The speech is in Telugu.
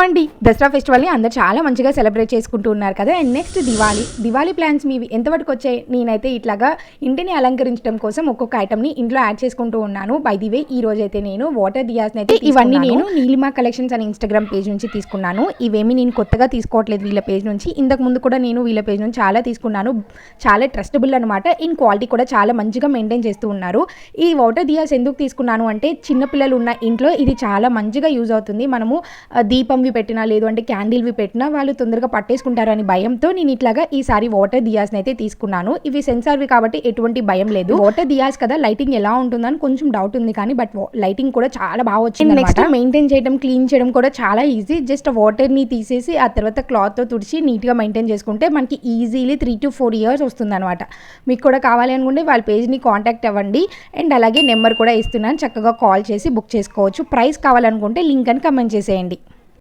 అండి దసరా ఫెస్టివల్ని అందరు చాలా మంచిగా సెలబ్రేట్ చేసుకుంటూ ఉన్నారు కదా. And next Diwali. Diwali plans మీవి ఎంతవరకు వచ్చాయి? నేనైతే ఇట్లాగా ఇంటిని అలంకరించడం కోసం ఒక్కొక్క ఐటమ్ని ఇంట్లో యాడ్ చేసుకుంటూ ఉన్నాను. బై ది వే ఈ రోజు అయితే నేను వాటర్ దియాస్ అయితే ఇవన్నీ నేను నీలిమా కలెక్షన్స్ అని ఇన్స్టాగ్రామ్ పేజ్ నుంచి తీసుకున్నాను. ఇవేమి నేను కొత్తగా తీసుకోవట్లేదు వీళ్ళ పేజ్ నుంచి. ఇంతకు ముందు కూడా నేను వీళ్ళ పేజ్ నుంచి చాలా తీసుకున్నాను. చాలా ట్రస్టబుల్ అనమాట ఇన్ క్వాలిటీ కూడా చాలా మంచిగా మెయింటైన్ చేస్తూ ఉన్నారు. ఈ వాటర్ దియాస్ ఎందుకు తీసుకున్నాను అంటే చిన్నపిల్లలు ఉన్న ఇంట్లో ఇది చాలా మంచిగా యూజ్ అవుతుంది. మనము ఆ, దీపంవి పెట్టినా లేదు అంటే క్యాండిల్వి పెట్టినా వాళ్ళు తొందరగా పట్టేసుకుంటారు అని భయంతో నేను ఇట్లాగా ఈసారి వాటర్ దియాస్ని అయితే తీసుకున్నాను. ఇవి సెన్సార్వి కాబట్టి ఎటువంటి భయం లేదు. వాటర్ దియాస్ కదా లైటింగ్ ఎలా ఉంటుందని కొంచెం డౌట్ ఉంది కానీ బట్ లైటింగ్ కూడా చాలా బాగా వచ్చింది నెక్స్ట్ మెయింటైన్ చేయడం క్లీన్ చేయడం కూడా చాలా ఈజీ జస్ట్ వాటర్ని తీసేసి ఆ తర్వాత క్లాత్తో తుడిచి నీట్గా మెయింటైన్ చేసుకుంటే మనకి easily three to four years వస్తుంది అనమాట మీకు కూడా కావాలి అనుకుంటే వాళ్ళ పేజ్ని కాంటాక్ట్ అవ్వండి. అండ్ అలాగే నెంబర్ కూడా ఇస్తున్నాను. చక్కగా కాల్ చేసి బుక్ చేసుకోవచ్చు. ప్రైస్ కావాలనుకుంటే లింక్ అని కమెంట్ చేసేయండి.